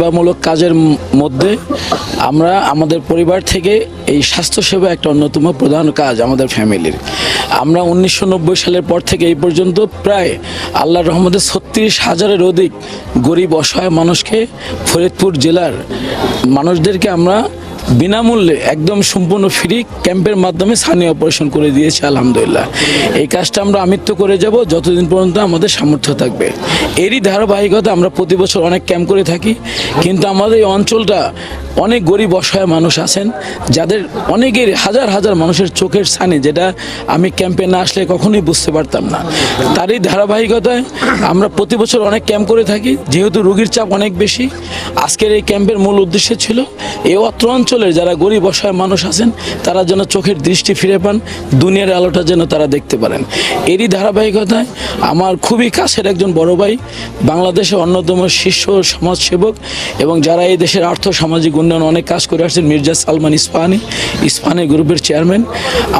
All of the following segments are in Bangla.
সেবামূলক কাজের মধ্যে আমরা আমাদের পরিবার থেকে এই স্বাস্থ্যসেবা একটা অন্যতম প্রধান কাজ আমাদের ফ্যামিলির। আমরা উনিশশো নব্বই সালের পর থেকে এই পর্যন্ত প্রায় আল্লাহ রহমদের ছত্রিশ হাজারের অধিক গরিব, অসহায় মানুষকে ফরিদপুর জেলার মানুষদেরকে আমরা বিনামূল্যে একদম সম্পূর্ণ ফ্রি ক্যাম্পের মাধ্যমে স্থানীয় অপারেশন করে দিয়েছে, আলহামদুলিল্লাহ। এই কাজটা আমরা আমিত্ব করে যাব, যতদিন পর্যন্ত আমাদের সামর্থ্য থাকবে। এরই ধারাবাহিকতা আমরা প্রতি বছর অনেক ক্যাম্প করে থাকি, কিন্তু আমাদের এই অঞ্চলটা অনেক গরিব, অসহায় মানুষ আছেন, যাদের অনেকের হাজার হাজার মানুষের চোখের সানে যেটা আমি ক্যাম্পে না আসলে কখনোই বুঝতে পারতাম না। তারই ধারাবাহিকতায় আমরা প্রতি বছর অনেক ক্যাম্প করে থাকি, যেহেতু রুগীর চাপ অনেক বেশি আজকের এই ক্যাম্পের মূল উদ্দেশ্য ছিল এ অত্র অঞ্চলের যারা গরিব অসহায় মানুষ আছেন, তারা যেন চোখের দৃষ্টি ফিরে পান, দুনিয়ার আলোটা যেন তারা দেখতে পারেন। এরই ধারাবাহিকতায় আমার খুবই কাছের একজন বড় ভাই, বাংলাদেশের অন্যতম শীর্ষ সমাজসেবক এবং যারা এই দেশের আর্থ সামাজিক উন্নয়ন অনেক কাজ করে আসছেন, মির্জা সালমান ইস্পাহানি ইস্পাহানি গ্রুপের চেয়ারম্যান।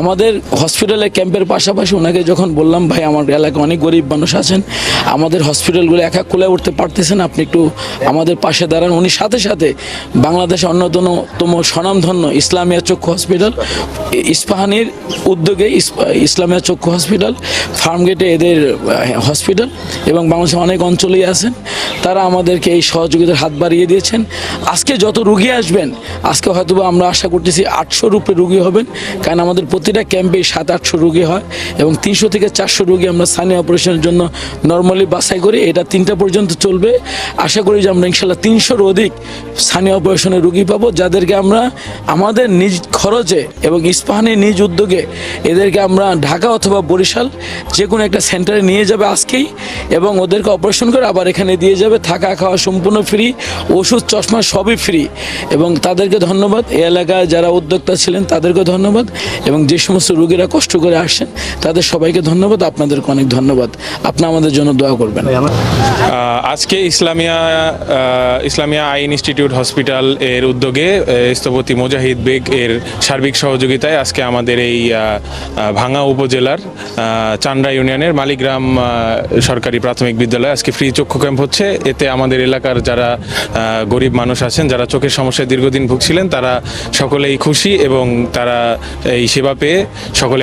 আমাদের হসপিটালে ক্যাম্পের পাশাপাশি ওনাকে যখন বললাম, ভাই, আমার এলাকায় অনেক গরিব মানুষ আছেন, আমাদের হসপিটালগুলো একা খুলে উঠতে পারতেছেন, আপনি একটু আমাদের পাশে দাঁড়ান। উনি সাথে সাথে বাংলাদেশের অন্যতম স্বনামধন্য ইসলামিয়া চক্ষু হসপিটাল, ইস্পাহানির উদ্যোগে ইসলামিয়া চক্ষু হসপিটাল, ফার্মগেটে এদের হসপিটাল এবং বাংলাদেশের অনেক অঞ্চলেই আছেন। তারা আমাদেরকে এই সহযোগিতার হাত বাড়িয়ে দিয়েছেন। আজকে যত রুগী আসবেন, আজকে হয়তোবা আমরা আশা করতেছি আটশো রূপে রুগী হবেন, কারণ আমাদের প্রতিটা ক্যাম্পে সাত আটশো রুগী হয় এবং তিনশো থেকে চারশো রুগী আমরা স্থানীয় অপারেশনের জন্য নর্মালি বাছাই করি। এটা তিনটা পর্যন্ত চলবে। আশা করি যে আমরা ইনশাল্লাহ তিনশোর অধিক স্থানীয় অপারেশনের রুগী পাবো যাদেরকে আমরা আমাদের নিজ খরচে এবং ইস্পাহানি নিজ উদ্যোগে এদেরকে আমরা ঢাকা অথবা বরিশাল যে কোনো একটা সেন্টারে নিয়ে যাবে আজকেই এবং ওদেরকে অপারেশন করে আবার এখানে দিয়ে যাবে থাকা খাওয়া সম্পূর্ণ ফ্রি ওষুধ চশমা সবই ফ্রি। এবং তাদেরকে ধন্যবাদ এ এলাকায় যারা উদ্যোক্তা ছিলেন তাদেরকে ধন্যবাদ এবং যে সমস্ত রুগীরা কষ্ট করে আসছেন তাদের সবাইকে ধন্যবাদ আপনাদেরকে অনেক ধন্যবাদ। আপনি আমাদের জন্য দোয়া করবেন। আজকে Islamia Islamia eye institute hospital এর উদ্যোগে স্থপতি মোজাহিদ বেগ এর সার্বিক সহযোগিতায় আজকে আমাদের এই ভাঙ্গা উপজেলার চান্ডা ইউনিয়নের মালিগ্রাম সরকারি প্রাথমিক বিদ্যালয়ে আজকে ফ্রি চক্ষু ক্যাম্প হচ্ছে। এতে আমাদের এলাকার যারা গরিব মানুষ আছেন, যারা চোখের সমস্যায় দীর্ঘদিন ভুগছিলেন, তারা সকলেই খুশি এবং তারা এই সেবা পেয়ে সকলে